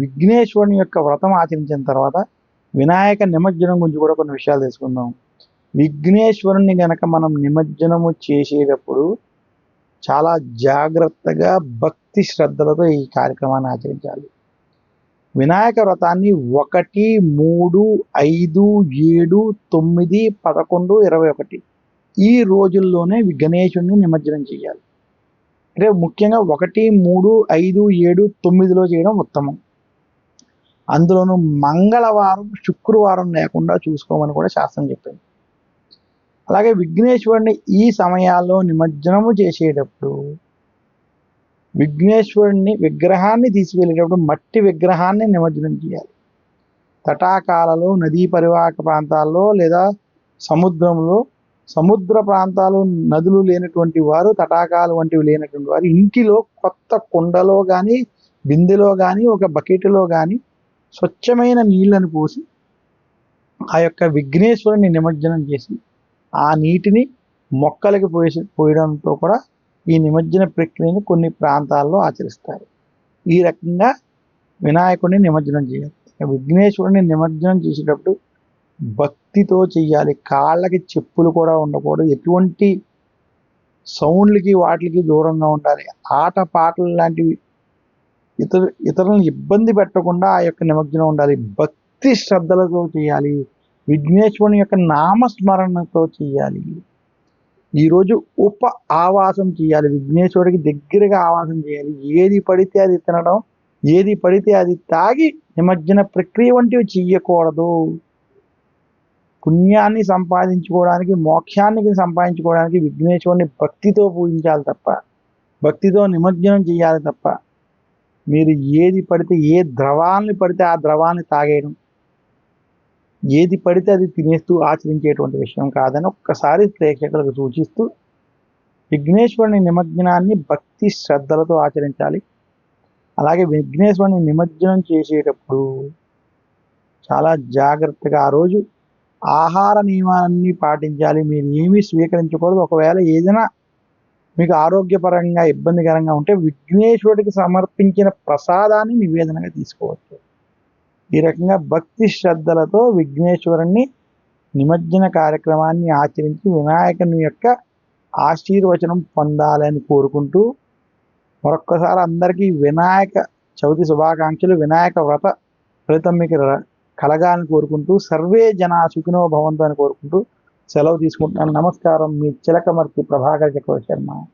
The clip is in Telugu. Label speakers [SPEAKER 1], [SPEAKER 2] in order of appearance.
[SPEAKER 1] విఘ్నేశ్వరుని యొక్క వ్రతం ఆచరించిన తర్వాత వినాయక నిమజ్జనం గురించి కూడా కొన్ని విషయాలు తెలుసుకుందాం. విఘ్నేశ్వరుని గనక మనం నిమజ్జనము చేసేటప్పుడు చాలా జాగ్రత్తగా భక్తి శ్రద్ధలతో ఈ కార్యక్రమాన్ని ఆచరించాలి. వినాయక వ్రతాన్ని ఒకటి మూడు ఐదు ఏడు తొమ్మిది పదకొండు ఇరవై ఒకటి ఈ రోజుల్లోనే గణేశుడిని నిమజ్జనం చేయాలి. అంటే ముఖ్యంగా ఒకటి మూడు ఐదు ఏడు తొమ్మిదిలో చేయడం ఉత్తమం. అందులోనూ మంగళవారం శుక్రవారం లేకుండా చూసుకోమని కూడా శాస్త్రం చెప్పింది. అలాగే విఘ్నేశ్వరుని ఈ సమయాల్లో నిమజ్జనము చేసేటప్పుడు విఘ్నేశ్వరుణ్ణి విగ్రహాన్ని తీసుకువెళ్ళేటప్పుడు మట్టి విగ్రహాన్ని నిమజ్జనం చేయాలి. తటాకాలలో నదీ పరివాహక ప్రాంతాల్లో లేదా సముద్రంలో సముద్ర ప్రాంతాలు నదులు లేనటువంటి వారు తటాకాలు వంటివి లేనటువంటి వారు ఇంటిలో కొత్త కుండలో కానీ బిందెలో కానీ ఒక బకెట్లో కానీ స్వచ్ఛమైన నీళ్ళను పోసి ఆ యొక్క విఘ్నేశ్వరుని నిమజ్జనం చేసి ఆ నీటిని మొక్కలకి పోసి పోయడంతో కూడా ఈ నిమజ్జన ప్రక్రియను కొన్ని ప్రాంతాల్లో ఆచరిస్తారు. ఈ రకంగా వినాయకుడిని నిమజ్జనం చేయాలి. విఘ్నేశ్వరుని నిమజ్జనం చేసేటప్పుడు భక్తితో చెయ్యాలి. కాళ్ళకి చెప్పులు కూడా ఉండకూడదు. ఎటువంటి సౌండ్లకి వాటికి దూరంగా ఉండాలి. ఆట పాటలు లాంటివి ఇతరు ఇతరులను ఇబ్బంది పెట్టకుండా ఆ యొక్క నిమజ్జనం ఉండాలి. భక్తి శ్రద్ధలతో చేయాలి. విఘ్నేశ్వరుని యొక్క నామస్మరణతో చేయాలి. ఈరోజు ఉప ఆవాసం చేయాలి. విఘ్నేశ్వరుడికి దగ్గరగా ఆవాసం చేయాలి. ఏది పడితే అది తినడం ఏది పడితే అది తాగి నిమజ్జన ప్రక్రియ వంటివి చెయ్యకూడదు పుణ్యాన్ని సంపాదించుకోవడానికి మోక్షాన్ని సంపాదించుకోవడానికి విఘ్నేశ్వరుని భక్తితో పూజించాలి తప్ప భక్తితో నిమజ్జనం చేయాలి తప్ప మీరు ఏది పడితే ఏ ద్రవాన్ని పడితే ఆ ద్రవాన్ని తాగేయడం. ఏది పడితే అది తినేస్తూ ఆచరించేటువంటి విషయం కాదని ఒక్కసారి ప్రేక్షకులకు సూచిస్తూ విఘ్నేశ్వరుని నిమజ్జనాన్ని భక్తి శ్రద్ధలతో ఆచరించాలి. అలాగే విఘ్నేశ్వరుని నిమజ్జనం చేసేటప్పుడు చాలా జాగ్రత్తగా ఆ రోజు ఆహార నియమాలన్నీ పాటించాలి. మీరు ఏమీ స్వీకరించకూడదు. ఒకవేళ ఏదైనా మీకు ఆరోగ్యపరంగా ఇబ్బందికరంగా ఉంటే విఘ్నేశ్వరుడికి సమర్పించిన ప్రసాదాన్ని నివేదనగా తీసుకోవచ్చు. ఈ రకంగా భక్తి శ్రద్ధలతో విఘ్నేశ్వరుణ్ణి నిమజ్జన కార్యక్రమాన్ని ఆచరించి వినాయకుని యొక్క ఆశీర్వచనం పొందాలని కోరుకుంటూ మరొక్కసారి అందరికీ వినాయక చవితి శుభాకాంక్షలు. వినాయక వ్రత ఫలితం మీకు కలగాలని కోరుకుంటూ సర్వే జన సుఖినో భవంతు అని కోరుకుంటూ సెలవు తీసుకుంటున్నాను. నమస్కారం. మీ చిలకమర్తి ప్రభాకర్ చక్రవర్తి శర్మ.